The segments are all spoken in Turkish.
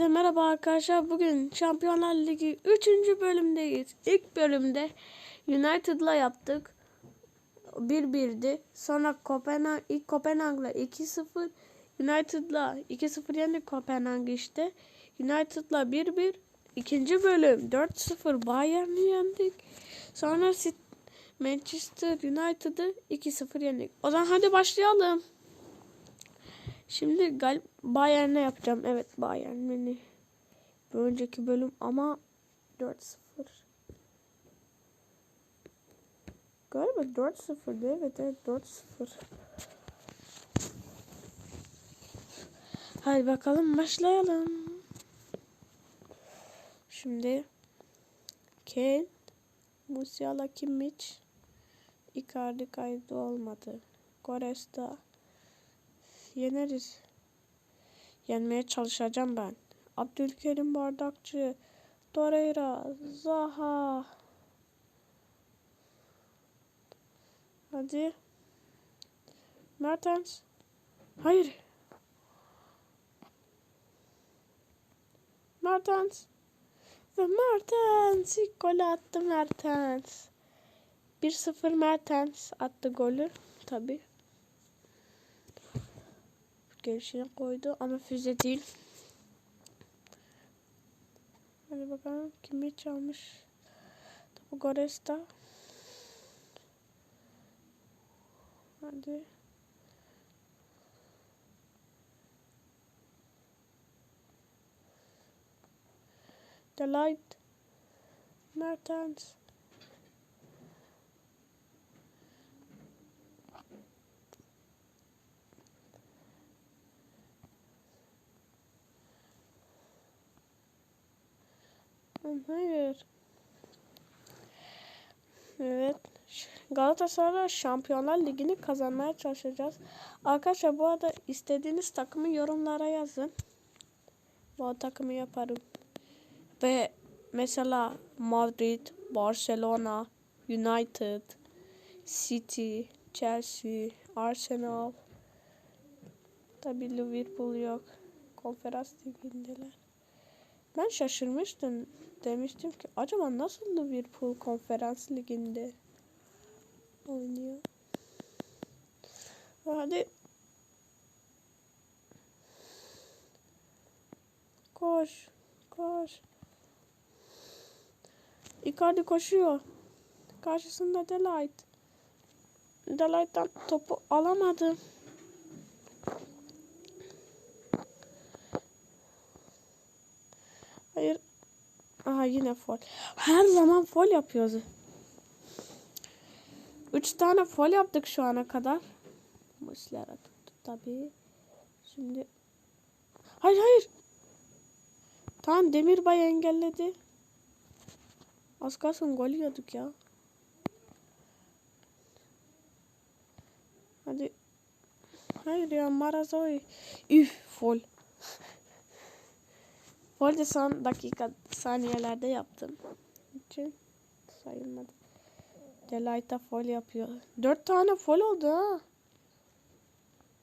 Herkese merhaba arkadaşlar. Bugün Şampiyonlar Ligi 3. bölümdeyiz. İlk bölümde United'la yaptık. 1-1'di. Sonra Kopenhag, ilk Kopenhag'la 2-0. United'la 2-0 yendik Kopenhag işte. United'la 1-1. İkinci bölüm 4-0 Bayern'i yendik. Sonra Manchester United'ı 2-0 yendik. O zaman hadi başlayalım. Şimdi gal Bayern'e yapacağım. Evet Bayern beni. Bir önceki bölüm ama 4-0. Galiba 4-0'dı. Evet evet 4-0. Hadi bakalım başlayalım. Şimdi Kane, Musiala, Kimmich, Icardi kaydı olmadı. Goresta yeneriz. Yenmeye çalışacağım ben. Abdülkerim Bardakçı, Torreira, Zaha. Hadi. Mertens. Hayır. Mertens. Ve Mertens. İlk golü attı Mertens. 1-0 Mertens attı golü. Tabii gelişine koydu ama füze değil. Hadi bakalım kimi çalmış. Tabu Goresta. Hadi. Delight. Mertens. Hayır. Evet. Galatasaray Şampiyonlar Ligi'ni kazanmaya çalışacağız. Arkadaşlar bu arada istediğiniz takımı yorumlara yazın. Bu takımı yaparım. Ve mesela Madrid, Barcelona, United, City, Chelsea, Arsenal. Tabii Liverpool yok. Konferans ligindeler. Ben şaşırmıştım. Demiştim ki acaba nasıl Liverpool konferans liginde oynuyor? Hadi. Koş. Koş. Icardi koşuyor. Karşısında Delight. Delight'tan topu alamadı. Hayır. Aha yine fol. Her zaman fol yapıyoruz. Üç tane fol yaptık şu ana kadar. Muslera tuttu tabii. Şimdi. Hayır hayır. Tamam Demirbay engelledi. Az kalsın gol yiyorduk ya. Hadi. Hayır ya Marazoy. Üf fol. Bu arada son dakika saniyelerde yaptım. için sayılmadı. Delight'a fol yapıyor. Dört tane fol oldu ha.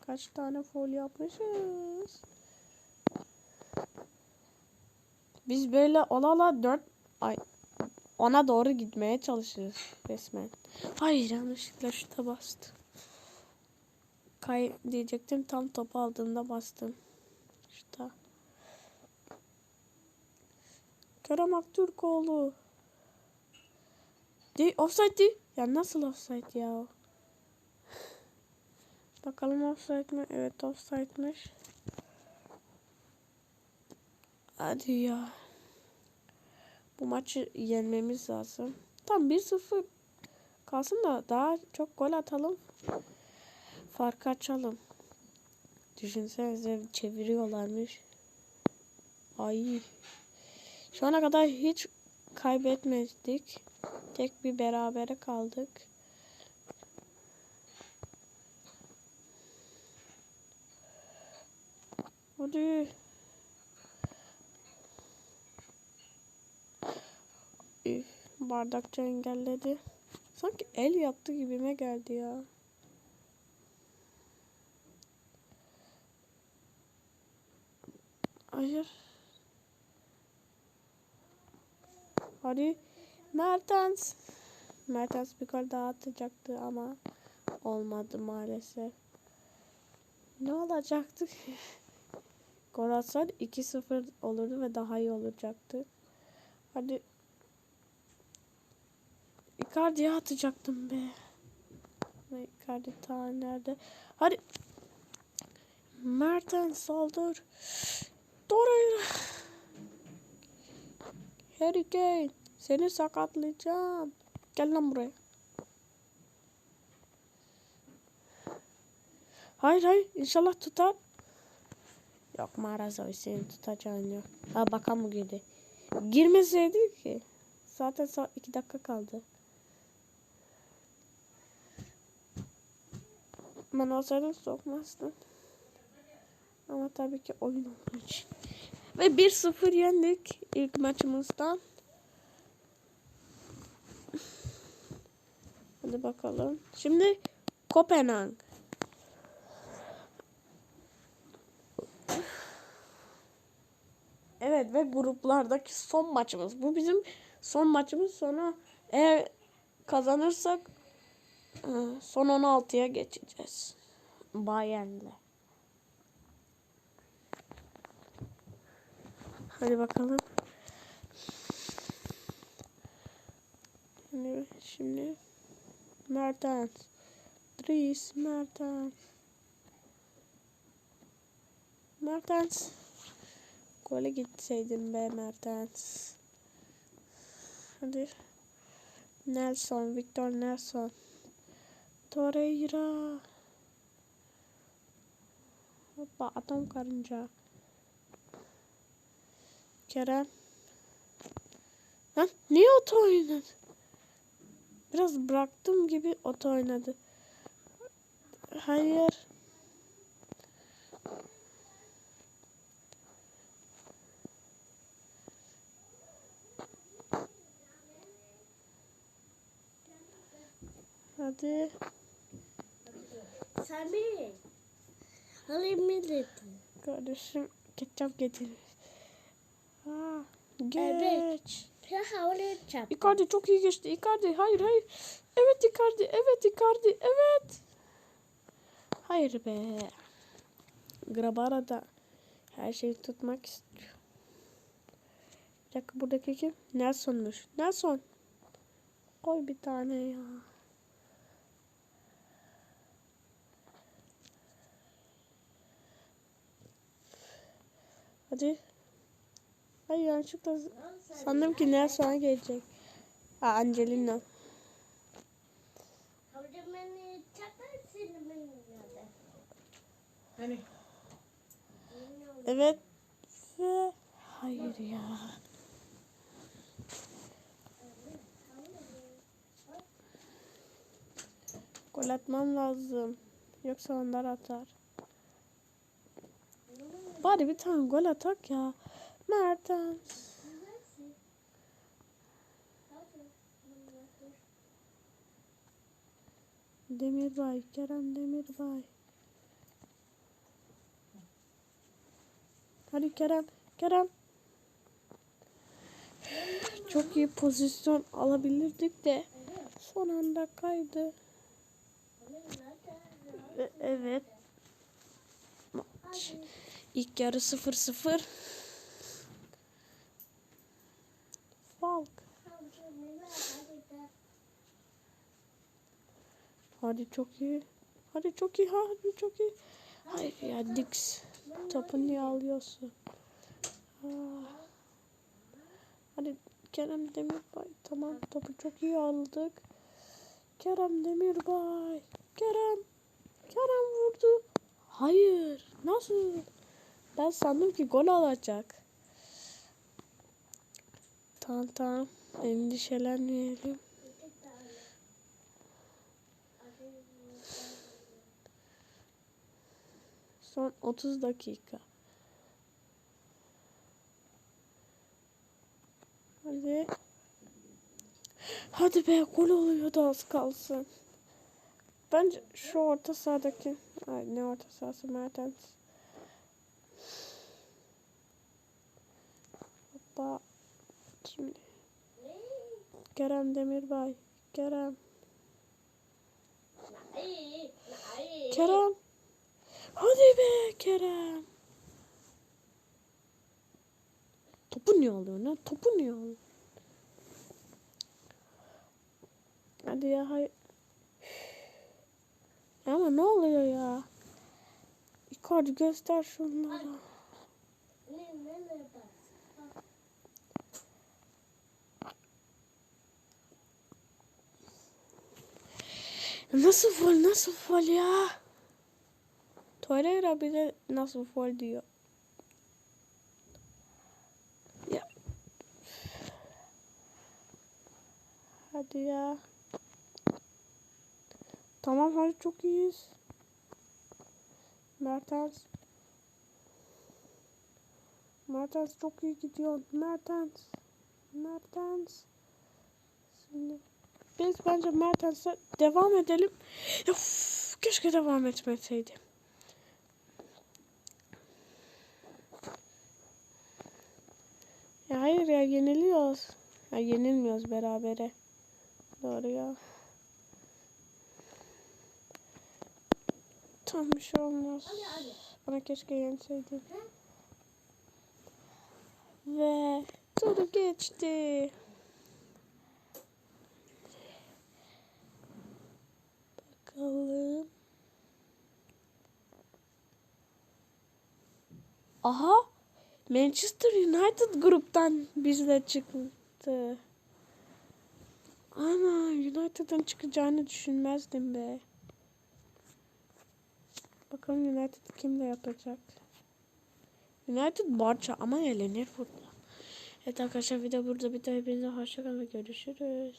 Kaç tane fol yapmışız? Biz böyle ola ola dört ay ona doğru gitmeye çalışıyoruz resmen. Hayır yanlışlıkla şuta bastım. Kay diyecektim tam topu aldığımda bastım. Şuta. Kerem Aktürkoğlu. De offside değil. Ya nasıl offside ya? Bakalım offside mi? Evet offside'miş. Hadi ya. Bu maçı yenmemiz lazım. Tam 1-0 kalsın da daha çok gol atalım. Farkı açalım. Düşünsenize çeviriyorlarmış. Ay. Şu ana kadar hiç kaybetmedik. Tek bir berabere kaldık. Hadi. Üf, bardakça engelledi. Sanki el yaptı gibime geldi ya. Hayır. Hadi. Mertens. Mertens bir gol daha atacaktı ama olmadı maalesef. Ne olacaktı? ki? Gol atsaydı 2-0 olurdu ve daha iyi olacaktı. Hadi. Icardi'ye atacaktım be. Icardi ta nerede? Hadi. Mertens saldır. Torreira. Harry Kane. Seni sakatlayacağım. Gel lan buraya. Hayır hayır inşallah tutar. Yok Marazoy senin tutacağın yok. Ha bakan mı girdi? Girmeseydi ki. Zaten son iki dakika kaldı. Ben olsaydım sokmazdım. Ama tabii ki oyun olduğu için. Ve 1-0 yendik ilk maçımızdan. Hadi bakalım. Şimdi Kopenhag. Evet ve gruplardaki son maçımız. Bu bizim son maçımız. Sonra eğer kazanırsak e, son 16'ya geçeceğiz. Bayern'le. Hadi bakalım. Şimdi, şimdi Mertens. Dries Mertens. Mertens. Gole gitseydim be Mertens. Hadi. Nelson. Victor Nelson. Torreira. Hoppa atom karınca. Kerem. Lan niye oto oynadı? Biraz bıraktım gibi oto oynadı. Hayır. Hadi. Sami. Alayım milletin. Kardeşim ketçap getirmiş. Geç. Evet. Icardi çok iyi geçti. Icardi hayır hayır. Evet Icardi. Evet Icardi. Evet. Hayır be. Grabara da her şeyi tutmak istiyor. Bir dakika buradaki kim? Nelson'muş. Nelson. Koy bir tane ya. Hadi. Hayır yanlışlıkla sandım ki Nelson'a gelecek. Ha Angelina. Hani Evet. Ve hayır ya. Gol atmam lazım. Yoksa onlar atar. Bari bir tane gol atak ya. Mertens. Demirbay. Kerem Demirbay. Hadi Kerem. Kerem. Çok iyi pozisyon alabilirdik de son anda kaydı. Evet. Maç. İlk yarı 0-0. Hadi çok iyi. Hadi çok iyi. Hadi çok iyi. Hayır ya Dix. Topu niye alıyorsun? Ah. Hadi Kerem Demirbay. Tamam topu çok iyi aldık. Kerem Demirbay. Kerem. Kerem vurdu. Hayır. Nasıl? Ben sandım ki gol alacak. Tamam tamam. Endişelenmeyelim. Son 30 dakika. Hadi. Hadi be gol oluyor da az kalsın. Bence şu orta sahadaki Ay, ne orta sahası Mertens. Hoppa. Şimdi. Kerem Demirbay. Kerem. Kerem. Hadi be Kerem. Topu niye alıyor lan? Topu niye alıyor? Hadi ya hay. Ya ama ne oluyor ya? Icardi göster şunları. Nasıl fol nasıl fol ya? Torreira bize nasıl fol diyor. Ya. Hadi ya. Tamam hadi çok iyiyiz. Mertens. Mertens çok iyi gidiyor. Mertens. Mertens. Şimdi biz bence Mertens'e devam edelim. Of, keşke devam etmeseydi. Ya hayır ya yeniliyoruz. Ya yenilmiyoruz berabere. Doğru ya. Tam bir şey olmaz. Bana keşke yenseydi. Ve turu geçti. Bakalım. Aha. Manchester United gruptan bizle çıktı. Ana United'ın çıkacağını düşünmezdim be. Bakalım United kimle yapacak. United Barça ama elenir burada. Evet arkadaşlar video burada bitiyor. Hepinize hoşçakalın ve görüşürüz.